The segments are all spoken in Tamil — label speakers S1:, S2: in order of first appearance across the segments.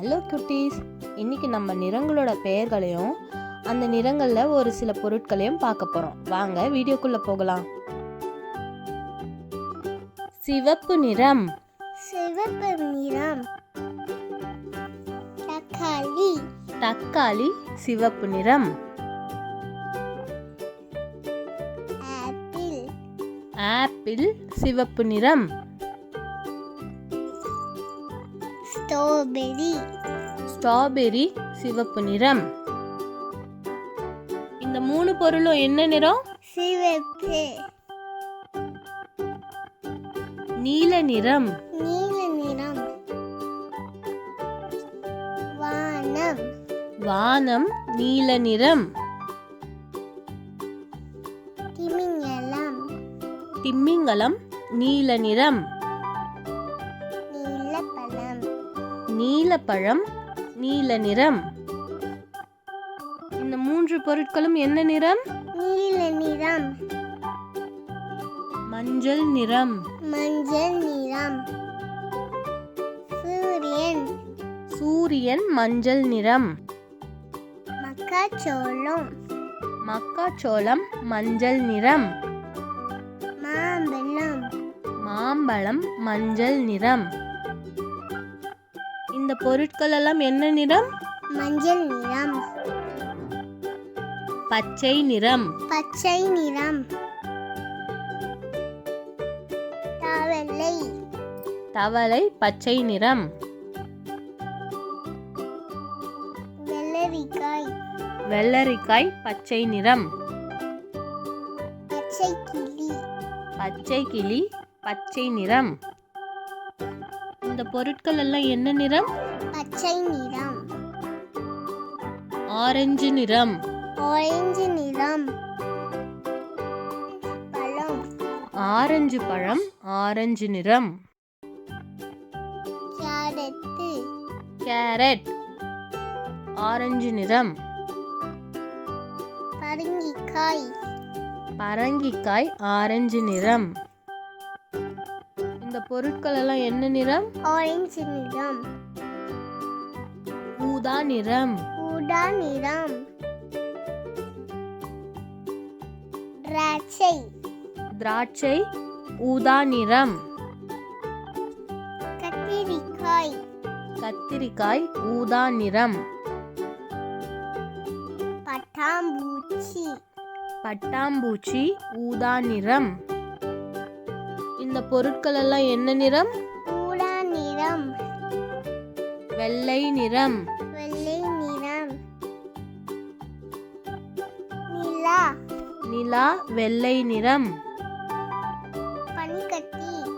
S1: ஹலோ குட்டீஸ் இன்னைக்கு நம்ம நிறங்களோட பெயர்களையும் அந்த நிறங்களில் ஒரு சில பொருட்களையும் பார்க்க போகிறோம் வாங்க வீடியோக்குள்ளே போகலாம். சிவப்பு நிறம்.
S2: சிவப்பு நிறம். தக்காளி.
S1: தக்காளி சிவப்பு நிறம்.
S2: ஆப்பிள்.
S1: ஆப்பிள் சிவப்பு நிறம்.
S2: ஸ்ட்ராபெரி.
S1: ஸ்ட்ராபெரி சிவப்பு நிறம். இந்த மூணு பொருளும் என்ன நிறம்?
S2: சிவப்பு.
S1: நீல நிறம்.
S2: நீல நிறம். வானம்.
S1: வானம் நீல நிறம்.
S2: திமிங்கலம்.
S1: திமிங்கலம் நீல நிறம்.
S2: நீலப்பழம்
S1: நீல நிறம். இந்த மூன்று பொருட்களும் என்ன நிறம்?
S2: நீல நிறம்.
S1: மஞ்சள் நிறம்.
S2: மஞ்சள் நிறம். சூரியன்.
S1: சூரியன் மஞ்சள் நிறம்.
S2: மக்காச்சோளம்.
S1: மக்காச்சோளம் மஞ்சள் நிறம்.
S2: மாம்பழம்.
S1: மாம்பழம் மஞ்சள் நிறம். இந்த பொருட்கள் எல்லாம் என்ன நிறம்?
S2: மஞ்சள் நிறம்.
S1: பச்சை நிறம்.
S2: பச்சை நிறம். தவளை.
S1: தவளை பச்சை நிறம்.
S2: வெள்ளரிக்காய்.
S1: வெள்ளரிக்காய் பச்சை நிறம்.
S2: பச்சை கிளி.
S1: பச்சை கிளி பச்சை நிறம். இந்த பொருட்கள் எல்லாம் என்ன நிறம்?
S2: பச்சை நிறம்.
S1: ஆரஞ்சு நிறம்.
S2: ஆரஞ்சு நிறம். பழம்.
S1: ஆரஞ்சு பழம் ஆரஞ்சு நிறம்.
S2: கேரட்டு.
S1: கேரட். ஆரஞ்சு நிறம்.
S2: பரங்கிக்காய்.
S1: பரங்கிக்காய் ஆரஞ்சு நிறம். இந்த பொருட்கள் எல்லாம் என்ன நிறம்?
S2: ஆரஞ்சு நிறம்.
S1: ஊதா நிறம்.
S2: ஊதா நிறம். திராட்சை.
S1: திராட்சை ஊதா நிறம்.
S2: கத்திரிக்காய்.
S1: கத்திரிக்காய் ஊதா நிறம்.
S2: பட்டாம்பூச்சி.
S1: பட்டாம்பூச்சி ஊதா நிறம். இந்த பொருட்கள் எல்லாம் என்ன நிறம்?
S2: ஊதா நிறம்.
S1: வெள்ளை நிறம்.
S2: வெள்ளை நிறம். நிலா.
S1: நிலா வெள்ளை நிறம்.
S2: பனிக்கட்டி.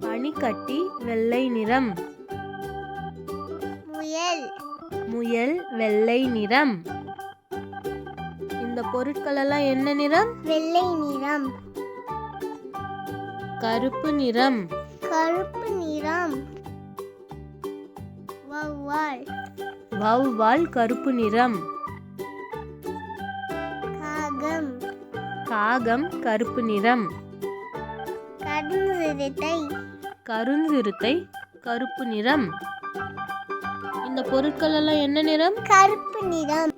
S1: பனிக்கட்டி வெள்ளை நிறம்.
S2: முயல்.
S1: முயல் வெள்ளை நிறம். இந்த பொருட்கள் எல்லாம் என்ன நிறம்?
S2: வெள்ளை நிறம்.
S1: கருப்பு நிறம்.
S2: கருப்பு நிறம். வௌவால்.
S1: வௌவால் கருப்பு நிறம்.
S2: காகம்.
S1: காகம் கருப்பு நிறம்.
S2: கடுஞ்சிறுத்தை
S1: கருஞ்சிறுத்தை கருப்பு நிறம். இந்த பொருட்கள் எல்லாம் என்ன நிறம்?
S2: கருப்பு நிறம்.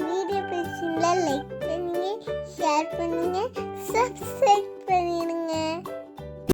S2: வீடியோ பிடிச்சிருந்தா லைக் பண்ணுங்க ஷேர் பண்ணுங்க சப்ஸ்கிரைப் பண்ணிடுங்க